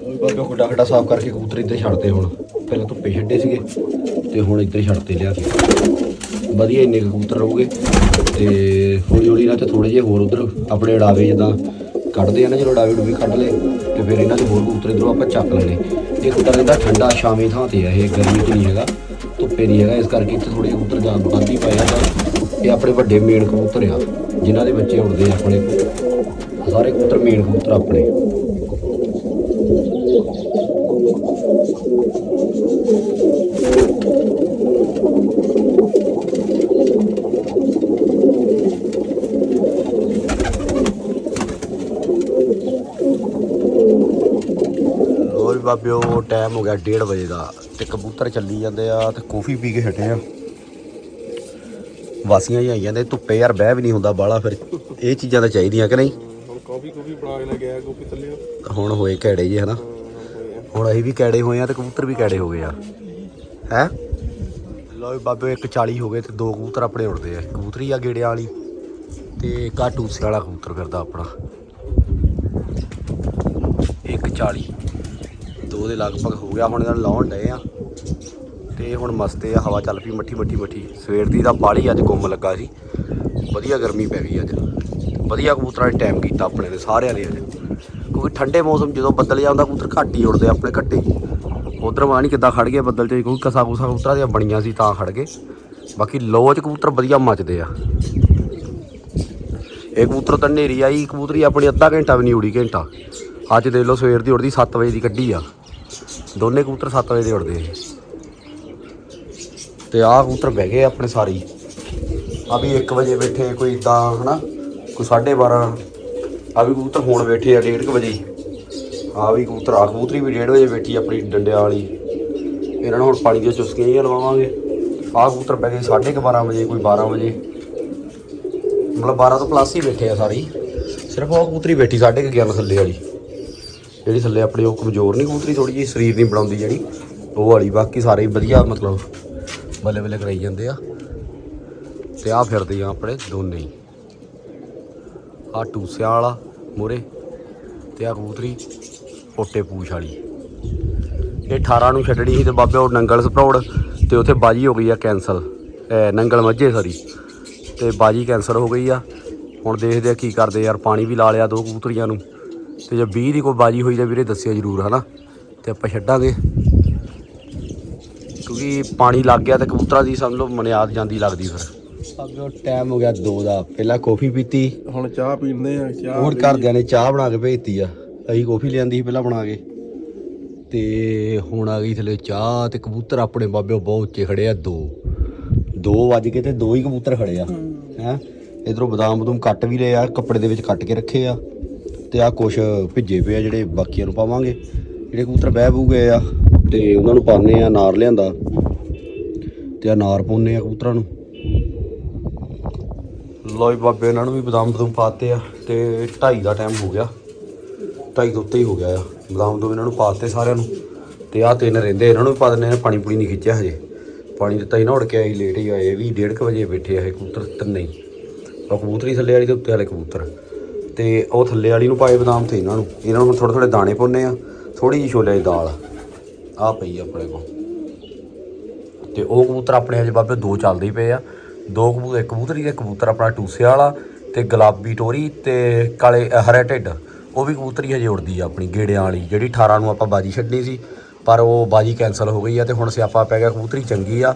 ਉਹ ਬਾਬਾ ਖੁੱਡਾ ਖੱਡਾ ਸਾਫ਼ ਕਰਕੇ ਕਬੂਤਰ ਇੱਧਰ ਛੱਡਦੇ ਹੁਣ। ਪਹਿਲਾਂ ਧੁੱਪੇ ਛੱਡੇ ਸੀਗੇ ਤੇ ਹੁਣ ਇੱਧਰ ਹੀ ਛੱਡਤੇ ਲਿਆ ਕੇ। ਵਧੀਆ ਇੰਨੇ ਕਬੂਤਰ ਰਹੂਗੇ ਤੇ ਹੌਲੀ ਹੌਲੀ ਨਾਲ ਤੇ ਥੋੜੇ ਜਿਹੇ ਹੋਰ ਉਧਰ ਆਪਣੇ ਉਡਾਵੇ ਜਿੱਦਾਂ ਕੱਢਦੇ ਆ ਨਾ, ਜਦੋਂ ਉਡਾਵੇ ਡੂਵੇ ਕੱਢ ਲਏ, ਤੇ ਫਿਰ ਇਹਨਾਂ ਦੇ ਹੋਰ ਕਬੂਤਰ ਇਧਰੋਂ ਆਪਾਂ ਚੱਕ ਲੈਣੇ ਇਹ ਖੁੱਡਾ ਰਹਿੰਦਾ ਠੰਡਾ ਸ਼ਾਮੀ ਥਾਂ ਤੇ ਆ, ਇਹ ਗਰਮੀ 'ਚ ਨਹੀਂ ਹੈਗਾ, ਧੁੱਪੇ ਨਹੀਂ ਹੈਗਾ, ਇਸ ਕਰਕੇ ਇੱਥੇ ਥੋੜੇ ਕਬੂਤਰ ਜਾਨ ਵੱਧ ਹੀ ਪਾਇਆ ਤਾਂ ਇਹ ਆਪਣੇ ਵੱਡੇ ਮੇਨ ਕਬੂਤਰ ਆ, ਜਿਨ੍ਹਾਂ ਦੇ ਬੱਚੇ ਉੜਦੇ ਆ ਆਪਣੇ ਸਾਰੇ ਕਬੂਤਰ ਮੇਨ ਕਬੂਤਰ ਆਪਣੇ। ਬਾਬਿਓ ਟਾਈਮ ਹੋ ਗਿਆ 1:30 ਵਜੇ ਦਾ ਤੇ ਕਬੂਤਰ ਚੱਲੀ ਜਾਂਦੇ ਆ ਤੇ ਕਾਫੀ ਪੀ ਕੇ ਹਟੇ ਆ। ਵਾਸੀਆਂ ਹੀ ਆਈ ਜਾਂਦੇ ਧੁੱਪੇ ਯਾਰ ਬਹਿ ਵੀ ਨਹੀਂ ਹੁੰਦਾ ਬਾਲਾ ਫਿਰ। ਇਹ ਚੀਜ਼ਾਂ ਤਾਂ ਚਾਹੀਦੀਆਂ ਕਿ ਨਹੀਂ? ਹੁਣ ਹੋਏ ਕੈੜੇ ਜੇ ਹਨਾ? ਹੁਣ ਅਸੀਂ ਵੀ ਕੈੜੇ ਹੋਏ ਆ ਤੇ ਕਬੂਤਰ ਵੀ ਕੈੜੇ ਹੋ ਗਏ ਆ। ਹੈ? ਲਓ ਬਾਬੇ ਇੱਕ 40 ਹੋ ਗਏ ਤੇ ਦੋ ਕਬੂਤਰ ਆਪਣੇ ਉੜਦੇ ਆ। ਕਬੂਤਰੀ ਆ ਗੇੜਿਆਂ ਵਾਲੀ ਤੇ ਕਾਟੂਸੇ ਵਾਲਾ ਕਬੂਤਰ ਕਰਦਾ ਆਪਣਾ। 140 ਦੋ ਦੇ ਲਗਭਗ ਹੋ ਗਿਆ, ਹੁਣ ਇਹਨਾਂ ਨੂੰ ਲਾਉਣ ਡਏ ਆ। ਤੇ ਹੁਣ ਮਸਤੇ ਆ, ਹਵਾ ਚੱਲ ਪਈ ਮੱਠੀ ਮੱਠੀ ਮੱਠੀ। ਸਵੇਰ ਦੀ ਤਾਂ ਬਾੜੀ ਅੱਜ ਗੁੰਮ ਲੱਗਾ ਸੀ। ਵਧੀਆ ਗਰਮੀ ਪੈ ਗਈ ਅੱਜ। ਵਧੀਆ ਕਬੂਤਰਾਂ ਨੇ ਟਾਈਮ ਕੀਤਾ ਆਪਣੇ ਨੇ ਸਾਰਿਆਂ ਨੇ ਅੱਜ। ਕਿਉਂਕਿ ਠੰਡੇ ਮੌਸਮ ਜਦੋਂ ਬੱਦਲ ਜਾਂਦਾ ਕਬੂਤਰ ਘੱਟ ਹੀ ਉੜਦੇ ਆਪਣੇ ਘੱਟੇ ਉਧਰ ਨਹੀਂ ਕਿੱਦਾਂ ਖੜ ਗਏ ਬੱਦਲ ਚ ਕੋਈ ਕਸਾ ਕੁਸਾ ਕਬੂਤਰਾਂ ਦੀਆਂ ਬਣੀਆਂ ਸੀ, ਤਾਂ ਖੜ ਗਏ। ਬਾਕੀ ਲੋਚ ਕਬੂਤਰ ਵਧੀਆ ਮੱਚਦੇ ਆ। ਇਹ ਕਬੂਤਰ ਤਾਂ ਨੇਰੀ ਆਈ, ਕਬੂਤਰੀ ਆਪਣੀ ਅੱਧਾ ਘੰਟਾ ਵੀ ਨਹੀਂ ਉੜੀ ਘੰਟਾ। ਅੱਜ ਦੇਖ ਲਓ ਸਵੇਰ ਦੀ ਉੜਦੀ 7 ਵਜੇ ਦੀ ਕੱਢੀ ਆ। ਦੋਨੇ ਕਬੂਤਰ 7 ਵਜੇ ਦੇ ਉੜਦੇ ਆ। ਤੇ ਆਹ ਕਬੂਤਰ ਬਹਿ ਗਏ ਆਪਣੇ ਸਾਰੀ। ਆ ਵੀ 1 ਵਜੇ ਬੈਠੇ ਕੋਈ ਇਦਾਂ ਹਨਾ? ਕੋਈ 12:30 ਆ ਵੀ ਕਬੂਤਰ ਹੁਣ ਬੈਠੇ ਆ 1:30 ਵਜੇ। ਆ ਵੀ ਕਬੂਤਰ ਆ ਕਬੂਤਰੀ ਵੀ 1:30 ਵਜੇ ਬੈਠੀ ਆਪਣੀ ਡੰਡਿਆਂ ਵਾਲੀ। ਇਹਨਾਂ ਨੂੰ ਹੁਣ ਪਾਣੀ ਦੀਆਂ ਚੁਸਕੀਆਂ ਹੀ ਲਵਾਵਾਂਗੇ। ਆਹ ਕਬੂਤਰ ਬਹਿ ਗਏ 12:30 ਵਜੇ, ਕੋਈ 12 ਵਜੇ। ਮਤਲਬ 12 ਤੋਂ ਪਲੱਸ ਹੀ ਬੈਠੇ ਆ ਸਾਰੇ। ਸਿਰਫ ਉਹ ਕਬੂਤਰੀ ਬੈਠੀ 11:30 ਥੱਲੇ ਵਾਲੀ। ਜਿਹੜੀ ਥੱਲੇ ਆਪਣੇ ਉਹ ਕਮਜ਼ੋਰ ਨਹੀਂ ਕਬੂਤਰੀ ਥੋੜੀ ਜਿਹੀ ਸਰੀਰ ਨਹੀਂ ਬਣਾਉਂਦੀ ਜਿਹੜੀ, ਉਹ ਵਾਲੀ ਬਾਕੀ ਸਾਰੇ ਵਧੀਆ, ਮਤਲਬ ਬੱਲੇ ਬੱਲੇ ਕਰਾਈ ਜਾਂਦੇ ਆ। ਤੇ ਆ ਫਿਰਦੇ ਆ ਆਪਣੇ ਦੋਨੇ ਹੀ। ਆ ਟੂਸਿਆਂ ਵਾਲਾ ਮੂਰੇ ਤੇ ਆ ਕਬੂਤਰੀ ਪੋਟੇ ਪੂਛ ਵਾਲੀ। ਇਹ 18 ਨੂੰ ਛੱਡਣੀ ਸੀ ਤੇ ਬਾਬੇ ਉਹ ਨੰਗਲ ਸਪਰੋੜ ਤੇ ਉੱਥੇ ਬਾਜੀ ਹੋ ਗਈ ਆ ਕੈਨਸਲ ਨੰਗਲ ਮੱਝੇ ਸਰੀ ਤੇ ਬਾਜੀ ਕੈਂਸਲ ਹੋ ਗਈ ਆ। ਹੁਣ ਦੇਖਦੇ ਆ ਕੀ ਕਰਦੇ ਯਾਰ, ਪਾਣੀ ਵੀ ਲਾ ਲਿਆ ਦੋ ਕਬੂਤਰੀਆਂ ਨੂੰ। ਤੇ ਜੇ 20 ਦੀ ਕੋਈ ਬਾਜੀ ਹੋਈ ਤਾਂ ਵੀਰੇ ਦੱਸਿਓ ਜਰੂਰ ਹਨਾ? ਤੇ ਆਪਾਂ ਛੱਡਾਂਗੇ। ਕਿਉਂਕਿ ਪਾਣੀ ਲੱਗ ਗਿਆ ਤੇ ਕਬੂਤਰਾਂ ਦੀ ਸਮਝ ਲਓ ਮਨਿਆਦ ਜਾਂਦੀ ਲੱਗਦੀ ਫਿਰ। ਅੱਗੇ ਟਾਈਮ ਹੋ ਗਿਆ 2 ਦਾ। ਪਹਿਲਾਂ ਕੌਫੀ ਪੀਤੀ। ਹੁਣ ਚਾਹ ਪੀਂਦੇ ਆ ਚਾਹ ਹੋਰ ਘਰਦਿਆਂ ਨੇ ਚਾਹ ਬਣਾ ਕੇ ਭੇਜਤੀ ਆ। ਅਸੀਂ ਕੌਫੀ ਲਿਆਂਦੀ ਸੀ ਪਹਿਲਾਂ ਬਣਾ ਕੇ। ਤੇ ਹੁਣ ਆ ਗਈ ਥਲੇ ਚਾਹ ਤੇ ਕਬੂਤਰ ਆਪਣੇ ਬਾਬੇ ਬਹੁਤ ਉੱਚੇ ਖੜੇ ਆ ਦੋ। ਦੋ ਵੱਜ ਕੇ ਤੇ ਦੋ ਹੀ ਕਬੂਤਰ ਖੜੇ ਆ। ਹੈ? ਇਧਰੋਂ ਬਦਾਮ ਬਦੂਮ ਕੱਟ ਵੀ ਲਏ ਆ ਕੱਪੜੇ ਦੇ ਵਿੱਚ ਕੱਟ ਕੇ ਰੱਖੇ ਆ। ਤੇ ਆ ਕੁਛ ਭਿੱਜੇ ਪਏ ਆ ਜਿਹੜੇ ਬਾਕੀਆਂ ਨੂੰ ਪਾਵਾਂਗੇ। ਜਿਹੜੇ ਕਬੂਤਰ ਬਹਿ ਬੂ ਗਏ ਆ ਤੇ ਉਹਨਾਂ ਨੂੰ ਪਾਣੇ ਆ ਨਾਰ ਲਿਆਂਦਾ। ਤੇ ਆ ਨਾਰ ਪਾਉਨੇ ਆ ਕਬੂਤਰਾਂ ਨੂੰ। ਲੋਈ ਬਾਬੇ, ਇਹਨਾਂ ਨੂੰ ਵੀ ਬਦਾਮ ਬਦੂਮ ਪਾਤੇ ਆ ਤੇ 2:30 ਦਾ ਟਾਈਮ ਹੋ ਗਿਆ। 2:30 ਤੋਂ ਉੱਤੇ ਹੀ ਹੋ ਗਿਆ ਆ। ਬਦਾਮ ਬਦੂਮ ਇਹਨਾਂ ਨੂੰ ਪਾਤੇ ਸਾਰਿਆਂ ਨੂੰ। ਤੇ ਆ ਤਿੰਨ ਰਹਿੰਦੇ, ਇਹਨਾਂ ਨੂੰ ਵੀ ਪਾ ਦਿੰਦੇ ਆ। ਪਾਣੀ ਪੂਣੀ ਨਹੀਂ ਖਿੱਚਿਆ ਹਜੇ। ਪਾਣੀ ਦਿੱਤਾ ਹੀ ਨਾ ਉੜ ਕੇ ਆਈ ਲੇਟ ਹੀ ਆਏ। ਇਹ ਵੀ 1:30 ਵਜੇ ਬੈਠੇ ਆ ਇਹ ਕਬੂਤਰ ਤਿੰਨੇ ਹੀ। ਉਹ ਕਬੂਤਰੀ ਥੱਲੇ ਵਾਲੀ ਤੇ ਉੱਤੇ ਵਾਲੇ ਕਬੂਤਰ। ਤੇ ਉਹ ਥੱਲੇ ਵਾਲੀ ਨੂੰ ਪਾਏ ਬਦਾਮ ਤੇ ਇਹਨਾਂ ਨੂੰ। ਇਹਨਾਂ ਨੂੰ ਹੁਣ ਥੋੜੇ ਥੋੜੇ ਦਾਣੇ ਪਾਉਨੇ ਆ। ਥੋੜੀ ਜਿਹੀ ਛੋਲੇ ਦੀ ਦਾਲ। ਆ ਪਈ ਆ ਆਪਣੇ ਕੋਲ। ਤੇ ਉਹ ਕਬੂਤਰ ਆਪਣੇ ਹਜੇ ਬਾਬੇ ਦੋ ਚੱਲਦੇ ਹੀ ਪਏ ਆ। ਦੋ ਕਬੂਤਰ ਇੱਕ ਕਬੂਤਰੀ ਤੇ ਕਬੂਤਰ ਆਪਣਾ ਟੂਸੇ ਵਾਲਾ ਤੇ ਗੁਲਾਬੀ ਟੋਰੀ ਤੇ ਕਾਲੇ ਹਰੇ ਢਿੱਡ। ਉਹ ਵੀ ਕਬੂਤਰੀ ਹਜੇ ਉੜਦੀ ਆ ਆਪਣੀ ਗੇੜਿਆਂ ਵਾਲੀ। ਜਿਹੜੀ 18 ਨੂੰ ਆਪਾਂ ਬਾਜੀ ਛੱਡਣੀ ਸੀ, ਪਰ ਉਹ ਬਾਜੀ ਕੈਨਸਲ ਹੋ ਗਈ ਆ ਤੇ ਹੁਣ ਸਿਆਪਾ ਪੈ ਗਿਆ, ਕਬੂਤਰੀ ਚੰਗੀ ਆ।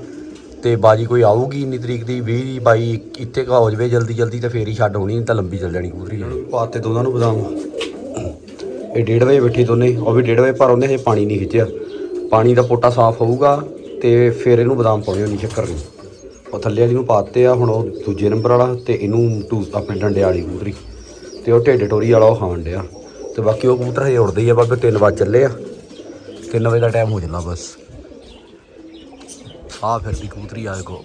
ਤੇ ਬਾਜੀ ਕੋਈ ਆਊਗੀ ਇੰਨੀ ਤਰੀਕ ਦੀ? 20 ਦੀ ਬਾਈ ਇੱਥੇ ਕਾ ਹੋ ਜਵੇ ਜਲਦੀ ਜਲਦੀ ਤੇ ਫੇਰ ਹੀ ਛੱਡ ਹੋਣੀ ਨਹੀਂ ਤਾਂ ਲੰਬੀ ਚੱਲ ਜਾਣੀ ਕਬੂਤਰੀ ਪਾਤੇ ਦੋਨਾਂ ਨੂੰ ਬਦਾਮ ਇਹ 1:30 ਵਜੇ ਬੈਠੀ ਦੋਨੇ, ਉਹ ਵੀ 1:30 ਵਜੇ, ਪਰ ਉਹਨੇ ਹਜੇ ਪਾਣੀ ਨਹੀਂ ਖਿੱਚਿਆ। ਪਾਣੀ ਦਾ ਪੋਟਾ ਸਾਫ਼ ਹੋਊਗਾ ਤੇ ਫਿਰ ਇਹਨੂੰ ਬਦਾਮ ਪਾਉਣੇ ਹੋਣੀ ਚੱਕਰ ਨੂੰ। ਉਹ ਥੱਲੇ ਵਾਲੀ ਨੂੰ ਪਾਤੇ ਆ, ਹੁਣ ਉਹ ਦੂਜੇ ਨੰਬਰ ਵਾਲਾ ਤੇ ਇਹਨੂੰ ਟੂ, ਆਪਣੇ ਡੰਡੇ ਵਾਲੀ ਕਬੂਤਰੀ ਤੇ ਉਹ ਢੇਡੇ ਟੋਰੀ ਵਾਲਾ ਉਹ ਖਾਣ ਡਿਆ। ਤੇ ਬਾਕੀ ਉਹ ਕਬੂਤਰ ਹਜੇ ਉੜਦੇ ਹੀ ਆ, ਬਾਬੇ 3 ਵਜੇ ਚੱਲੇ ਆ। 3 ਵਜੇ ਦਾ ਟਾਈਮ ਹੋ ਜਾਂਦਾ ਬਸ। ਆ ਫਿਰਦੀ ਕਬੂਤਰੀ ਆ ਦੇਖੋ।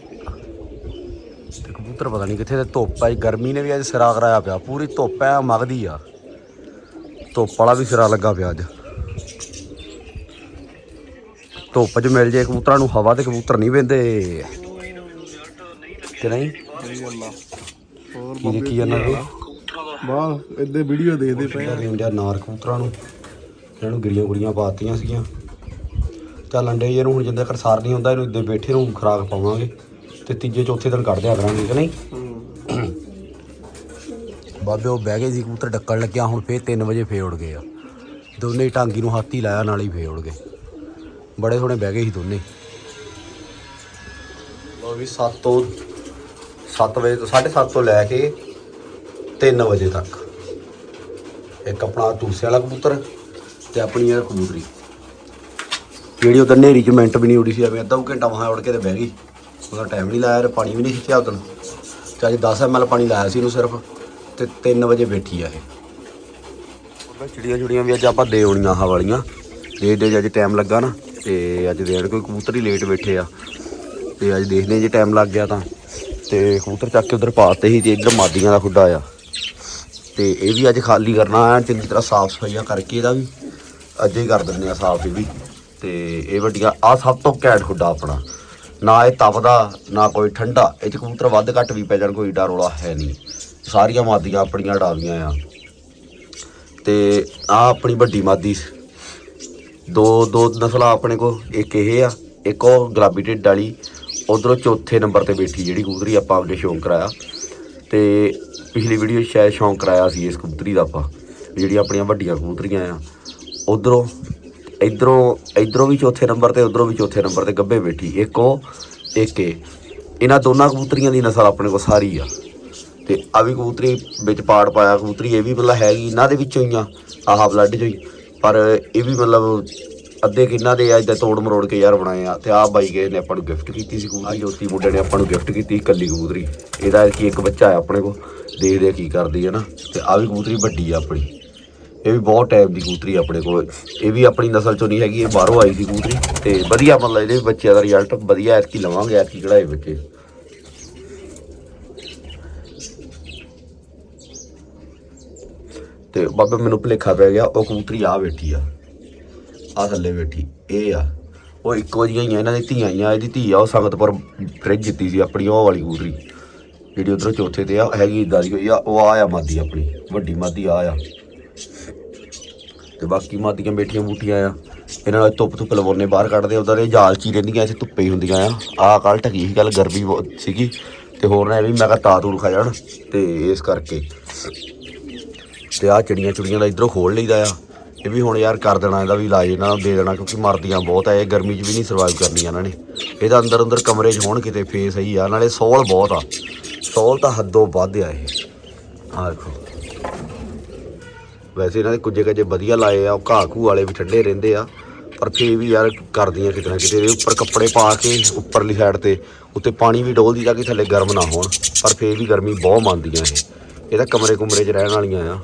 ਤੇ ਕਬੂਤਰ ਪਤਾ ਨਹੀਂ ਕਿੱਥੇ ਤੇ ਧੁੱਪ ਆ ਜੀ, ਗਰਮੀ ਨੇ ਵੀ ਅੱਜ ਸਿਰਾ ਕਰਾਇਆ ਪਿਆ ਪੂਰੀ ਧੁੱਪ ਐ ਮਗਦੀ ਆ। ਧੁੱਪ ਵਾਲਾ ਵੀ ਸਿਰਾ ਲੱਗਾ ਪਿਆ ਅੱਜ। ਧੁੱਪ 'ਚ ਮਿਲ ਜੇ ਕਬੂਤਰਾਂ ਨੂੰ ਹਵਾ ਤੇ ਕਬੂਤਰ ਨਹੀਂ ਪੈਂਦੇ ਕਿ ਨਹੀਂ? ਹੋਰ ਕੀ ਦੇਖੀ ਜਾਂਦਾ ਇਹ ਵਾਹ ਇੱਦੇ ਵੀਡੀਓ ਦੇਖਦੇ ਪਏ ਆ ਨਾਰ ਕਬੂਤਰਾਂ ਨੂੰ। ਇਹਨਾਂ ਨੂੰ ਗਿਰੀਆਂ ਗੁਰੀਆਂ ਪਾਤੀਆਂ ਸੀਗੀਆਂ। ਚੱਲ ਅੰਡੇ ਜੇ ਨੂੰ ਹੁਣ ਜਿੰਦਾ ਕਰਸਾਰ ਨਹੀਂ ਹੁੰਦਾ ਇਹਨੂੰ ਇੱਦੇ ਬੈਠੇ ਨੂੰ ਖਰਾਕ ਪਾਵਾਂਗੇ ਤੇ ਤੀਜੇ ਚੌਥੇ ਦਿਨ ਕੱਢ ਦਿਆ ਕਰਾਂਗੇ ਕਿ ਨਹੀਂ? ਬਾਬੇ ਉਹ ਬਹਿ ਗਏ ਸੀ ਕਬੂਤਰ ਡੱਕਣ ਲੱਗਿਆ ਹੁਣ ਫੇਰ 3 ਵਜੇ ਫੇਰ ਉੜ ਗਏ ਆ। ਦੋਨੇ ਟਾਂਗੀ ਨੂੰ ਹੱਥ ਹੀ ਲਾਇਆ ਨਾਲ ਹੀ ਫੇਰ ਉੜ ਗਏ। ਬੜੇ ਸੋਹਣੇ ਬਹਿ ਗਏ ਸੀ ਦੋਨੇ। ਉਹ ਵੀ 7 ਤੋਂ 7 ਵਜੇ ਤੋਂ 7:30 ਤੋਂ ਲੈ ਕੇ 3 ਵਜੇ ਤੱਕ। ਇੱਕ ਆਪਣਾ ਟੂਸੇ ਵਾਲਾ ਕਬੂਤਰ ਤੇ ਆਪਣੀ ਇਹ ਕਬੂਤਰੀ। ਜਿਹੜੀ ਉਹ ਨੇਰੀ ਚ ਮਿੰਟ ਵੀ ਨਹੀਂ ਉੜੀ ਸੀ, ਐਵੇਂ ਅੱਧਾ ਕੁ ਘੰਟਾ ਵਾਂ ਉੜ ਕੇ ਤੇ ਬਹਿ ਗਈ। ਉਹਦਾ ਟਾਈਮ ਨਹੀਂ ਲਾਇਆ ਤੇ ਪਾਣੀ ਵੀ ਨਹੀਂ ਖਿੱਚਿਆ ਉਦੋਂ ਤੇ ਅੱਜ 10 ml ਪਾਣੀ ਲਾਇਆ ਸੀ ਇਹਨੂੰ ਸਿਰਫ, ਤੇ 3 ਵਜੇ ਬੈਠੀ ਆ ਇਹ। ਉਹਦਾ ਚਿੜੀਆਂ ਚੁੜੀਆਂ ਵੀ ਅੱਜ ਆਪਾਂ ਦੇ ਆਉਣੀਆਂ ਆਹ ਵਾਲੀਆਂ। ਦੇ ਦੇ ਅੱਜ ਟਾਈਮ ਲੱਗਾ ਨਾ, ਤੇ ਅੱਜ ਦੇਣ ਕੋਈ ਕਬੂਤਰ ਹੀ ਲੇਟ ਬੈਠੇ ਆ। ਤੇ ਅੱਜ ਦੇਖਦੇ ਜੇ ਟਾਈਮ ਲੱਗ ਗਿਆ ਤਾਂ। ਤੇ ਕਬੂਤਰ ਚੱਕ ਕੇ ਉਧਰ ਪਾਤੇ ਸੀ, ਤੇ ਇੱਧਰ ਮਾਦੀਆਂ ਦਾ ਖੁੱਡਾ ਆ। ਤੇ ਇਹ ਵੀ ਅੱਜ ਖਾਲੀ ਕਰਨਾ ਆ ਚੰਗੀ ਤਰ੍ਹਾਂ ਸਾਫ਼ ਸਫਾਈਆਂ ਕਰਕੇ ਇਹਦਾ ਵੀ। ਅੱਜ ਹੀ ਕਰ ਦਿੰਦੇ ਆ ਸਾਫ਼ ਇਹ ਵੀ। ਤੇ ਇਹ ਵੱਡੀਆਂ ਆ ਸਭ ਤੋਂ ਘੈਂਟ ਖੁੱਡਾ ਆਪਣਾ। ਨਾ ਇਹ ਤਪਦਾ, ਨਾ ਕੋਈ ਠੰਡਾ। ਇਹ ਚ ਕਬੂਤਰ ਵੱਧ ਘੱਟ ਵੀ ਪੈ ਜਾਣ, ਕੋਈ ਡਰ ਰੋਲਾ ਹੈ ਨਹੀਂ। ਸਾਰੀਆਂ ਮਾਦੀਆਂ ਆਪਣੀਆਂ ਡਾਵੀਆਂ ਆ। ਤੇ ਆ ਆਪਣੀ ਵੱਡੀ ਮਾਦੀ। ਦੋ ਦੋ ਨਸਲਾਂ ਆਪਣੇ ਕੋ ਇੱਕ ਇਹ ਆ, ਇੱਕ ਉਹ ਗੁਲਾਬੀ ਢਿੱਡ ਵਾਲੀ। ਉਧਰੋਂ ਚੌਥੇ ਨੰਬਰ ਤੇ ਬੈਠੀ ਜਿਹੜੀ ਕਬੂਤਰੀ ਆਪਾਂ ਆਪਣੇ ਸ਼ੌਂਕ ਕਰਾਇਆ। ਤੇ ਪਿਛਲੀ ਵੀਡੀਓ ਸ਼ਾਇਦ ਸ਼ੌਂਕ ਕਰਾਇਆ ਸੀ ਇਸ ਕਬੂਤਰੀ ਦਾ ਆਪਾਂ ਜਿਹੜੀ ਆਪਣੀਆਂ ਵੱਡੀਆਂ ਕਬੂਤਰੀਆਂ ਆ। ਉਧਰੋਂ ਇਧਰੋਂ ਇਧਰੋਂ ਵੀ ਚੌਥੇ ਨੰਬਰ ਤੇ, ਉਧਰੋਂ ਵੀ ਚੌਥੇ ਨੰਬਰ ਤੇ ਗੱਭੇ ਬੈਠੀ। ਇੱਕ ਉਹ, ਇੱਕ ਇਹ। ਇਹਨਾਂ ਦੋਨਾਂ ਕਬੂਤਰੀਆਂ ਦੀ ਨਸਲ ਆਪਣੇ ਕੋਲ ਸਾਰੀ ਆ। ਤੇ ਆ ਵੀ ਕਬੂਤਰੀ ਵਿੱਚ ਪਾੜ ਪਾਇਆ, ਕਬੂਤਰੀ ਇਹ ਵੀ ਮਤਲਬ ਹੈਗੀ, ਇਹਨਾਂ ਦੇ ਵਿੱਚੋਂ ਹੀ ਆ। ਆਹ ਬਲੱਡ ਚੋਂ ਹੀ। ਪਰ ਇਹ ਵੀ ਮਤਲਬ ਅੱਧੇ ਕਿੰਨਾ ਦੇ ਆ, ਇਦਾਂ ਤੋੜ ਮਰੋੜ ਕੇ ਯਾਰ ਬਣਾਏ ਆ। ਤੇ ਆ ਬਾਈ ਗਏ ਨੇ ਆਪਾਂ ਨੂੰ ਗਿਫਟ ਕੀਤੀ ਸੀ ਕਬੂਤਰੀ। ਜੋਤੀ ਮੁੰਡੇ ਨੇ ਆਪਾਂ ਨੂੰ ਗਿਫਟ ਕੀਤੀ ਕੱਲੀ ਕਬੂਤਰੀ। ਇਹਦਾ ਕੀ ਇੱਕ ਬੱਚਾ ਆ ਆਪਣੇ ਕੋਲ। ਦੇਖਦੇ ਆ ਕੀ ਕਰਦੀ ਹੈ ਨਾ। ਤੇ ਆ ਵੀ ਕਬੂਤਰੀ ਵੱਡੀ ਆ ਆਪਣੀ। ਇਹ ਵੀ ਬਹੁਤ ਟਾਈਪ ਦੀ ਕਬੂਤਰੀ ਆਪਣੇ ਕੋਲ। ਇਹ ਵੀ ਆਪਣੀ ਨਸਲ ਚੋਂ ਨਹੀਂ ਹੈਗੀ, ਇਹ ਬਾਹਰੋਂ ਆਈ ਸੀ ਕਬੂਤਰੀ। ਤੇ ਵਧੀਆ ਮਤਲਬ ਇਹਦੇ ਬੱਚਿਆਂ ਦਾ ਰਿਜ਼ਲਟ ਵਧੀਆ ਐਤਕੀ ਲਵਾਂਗੇ, ਐਤਕੀ ਕਢਾਏ ਬੱਚੇ। ਤੇ ਬਾਬਾ ਮੈਨੂੰ ਭੁਲੇਖਾ ਪੈ ਗਿਆ, ਉਹ ਕਬੂਤਰੀ ਆ ਬੈਠੀ ਆ। ਆ ਥੱਲੇ ਬੈਠੀ, ਇਹ ਆ। ਉਹ ਇੱਕੋ ਜਿਹੀਆਂ ਹੀ ਆ, ਇਹਨਾਂ ਦੀ ਧੀਆਂ ਹੀ ਆ, ਇਹਦੀ ਧੀ ਆ, ਉਹ ਸੰਗਤਪੁਰ ਫ੍ਰਿਜ ਜਿੱਤੀ ਸੀ ਆਪਣੀ, ਉਹ ਵਾਲੀ ਕਬੂਤਰੀ। ਜਿਹੜੀ ਉਧਰੋਂ ਚੌਥੇ ਤੇ ਆ ਹੈਗੀ ਇਦਾਂ ਦੀ ਹੋਈ ਆ, ਉਹ ਆ ਆ ਮਾਦੀ ਆਪਣੀ, ਵੱਡੀ ਮਾਦੀ ਆ ਆ। ਤੇ ਬਾਕੀ ਮਾਦੀਆਂ ਬੈਠੀਆਂ ਬੂਟੀਆਂ ਆ। ਇਹਨਾਂ ਨਾਲ ਧੁੱਪ ਧੁੱਪ ਲਵਾਉਣੇ ਬਾਹਰ ਕੱਢਦੇ, ਉਧਰ ਇਹ ਜਾਲ ਚ ਹੀ ਰਹਿੰਦੀਆਂ, ਇੱਥੇ ਧੁੱਪੇ ਹੀ ਹੁੰਦੀਆਂ ਆ। ਆਹ ਕੱਲ ਢਕੀ ਸੀ ਗੱਲ ਗਰਮੀ ਬਹੁਤ ਸੀਗੀ। ਤੇ ਹੋਰ ਨਾ ਇਹ ਵੀ ਮੈਂ ਕਿਹਾ ਤਾਤੂਲ ਖਾ ਜਾਣ, ਤੇ ਇਸ ਕਰਕੇ। ਤੇ ਆਹ ਚਿੜੀਆਂ ਚੁੜੀਆਂ ਦਾ ਇਧਰੋਂ ਖੋਲ ਲਈਦਾ ਆ। ਇਹ ਵੀ ਹੁਣ ਯਾਰ ਕਰ ਦੇਣਾ, ਇਹਦਾ ਵੀ ਇਲਾਜ ਇਹਨਾਂ ਨੂੰ ਦੇ ਦੇਣਾ, ਕਿਉਂਕਿ ਮਰਦੀਆਂ ਬਹੁਤ ਆ, ਇਹ ਗਰਮੀ 'ਚ ਵੀ ਨਹੀਂ ਸਰਵਾਈਵ ਕਰਨੀਆਂ ਇਹਨਾਂ ਨੇ। ਇਹਦਾ ਅੰਦਰ ਅੰਦਰ ਕਮਰੇ 'ਚ ਹੋਣ ਕਿਤੇ ਫੇਸ ਹੀ ਆ, ਨਾਲੇ ਸੋਲ ਬਹੁਤ ਆ। ਸੋਲ ਤਾਂ ਹੱਦੋਂ ਵੱਧ ਆ ਇਹ। ਆ ਦੇਖੋ। ਵੈਸੇ ਇਹਨਾਂ ਦੇ ਕੁਝੇ ਕੱਜੇ ਵਧੀਆ ਲਾਏ ਆ, ਉਹ ਘਾਹ ਘੂ ਵਾਲੇ ਵੀ ਠੰਡੇ ਰਹਿੰਦੇ ਆ। ਪਰ ਫੇਰ ਵੀ ਯਾਰ ਕਰਦੀਆਂ ਕਿਤੇ ਨਾ ਕਿਤੇ, ਇਹਦੇ ਉੱਪਰ ਕੱਪੜੇ ਪਾ ਕੇ ਉੱਪਰਲੀ ਸਾਈਡ ਤੇ, ਉੱਤੇ ਪਾਣੀ ਵੀ ਡੋਲਦੀ ਤਾਂ ਕਿ ਥੱਲੇ ਗਰਮ ਨਾ ਹੋਣ, ਪਰ ਫੇਰ ਵੀ ਗਰਮੀ ਬਹੁਤ ਮੰਨਦੀਆਂ ਇਹ। ਇਹ ਤਾਂ ਕਮਰੇ ਕੁਮਰੇ 'ਚ ਰਹਿਣ ਵਾਲੀਆਂ ਆ।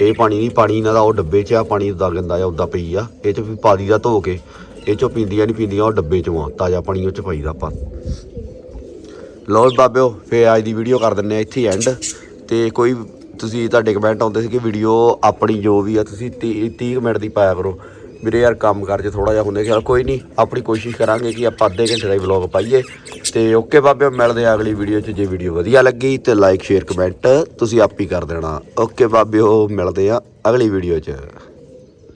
ਇਹ ਪਾਣੀ ਨਹੀਂ, ਪਾਣੀ ਇਹਨਾਂ ਦਾ ਉਹ ਡੱਬੇ 'ਚ ਆ, ਪਾਣੀ ਉਦਾਂ ਗੰਦਾ ਆ ਉਦਾਂ ਪਈ ਆ। ਇਹ 'ਚ ਵੀ ਪਾ ਦੀਦਾ ਧੋ ਕੇ, ਇਹ 'ਚੋਂ ਪੀਂਦੀਆਂ ਨਹੀਂ ਪੀਂਦੀਆਂ, ਉਹ ਡੱਬੇ 'ਚੋਂ ਆ, ਤਾਜ਼ਾ ਪਾਣੀ ਉਹ 'ਚ ਪਾਈਦਾ ਆਪਾਂ। ਲਓ ਜੀ ਬਾਬਿਓ ਫੇ ਅੱਜ ਦੀ ਵੀਡੀਓ ਕਰ ਦਿੰਨੇ ਆ ਇੱਥੇ ਐਂਡ ਤੇ ਕੋਈ ਤੁਸੀਂ ਤੁਹਾਡੇ ਕਮੈਂਟ ਆਉਂਦੇ ਸੀ ਕਿ ਵੀਡੀਓ ਆਪਣੀ ਜੋ ਵੀ ਆ, ਤੁਸੀਂ 30 30 ਮਿੰਟ ਦੀ ਪਾਇਆ ਕਰੋ। ਵੀਰੇ ਯਾਰ ਕੰਮ ਕਰ ਜੇ ਥੋੜਾ ਜਿਹਾ ਹੁੰਦੇ ਖਿਆਲ ਕੋਈ ਨਹੀਂ ਆਪਣੀ ਕੋਸ਼ਿਸ਼ ਕਰਾਂਗੇ ਕਿ ਆਪਾਂ ਅੱਧੇ ਘੰਟੇ ਦਾ ਹੀ ਵਲੌਗ ਪਾਈਏ। ਤੇ ਓਕੇ ਬਾਬਿਓ, ਮਿਲਦੇ ਆ ਅਗਲੀ ਵੀਡੀਓ 'ਚ, ਜੇ ਵੀਡੀਓ ਵਧੀਆ ਲੱਗੀ ਤੇ ਲਾਈਕ ਸ਼ੇਅਰ ਕਮੈਂਟ ਤੁਸੀਂ ਆਪ ਹੀ ਕਰ ਦੇਣਾ। ਓਕੇ ਬਾਬਿਓ, ਮਿਲਦੇ ਆ ਅਗਲੀ ਵੀਡੀਓ 'ਚ।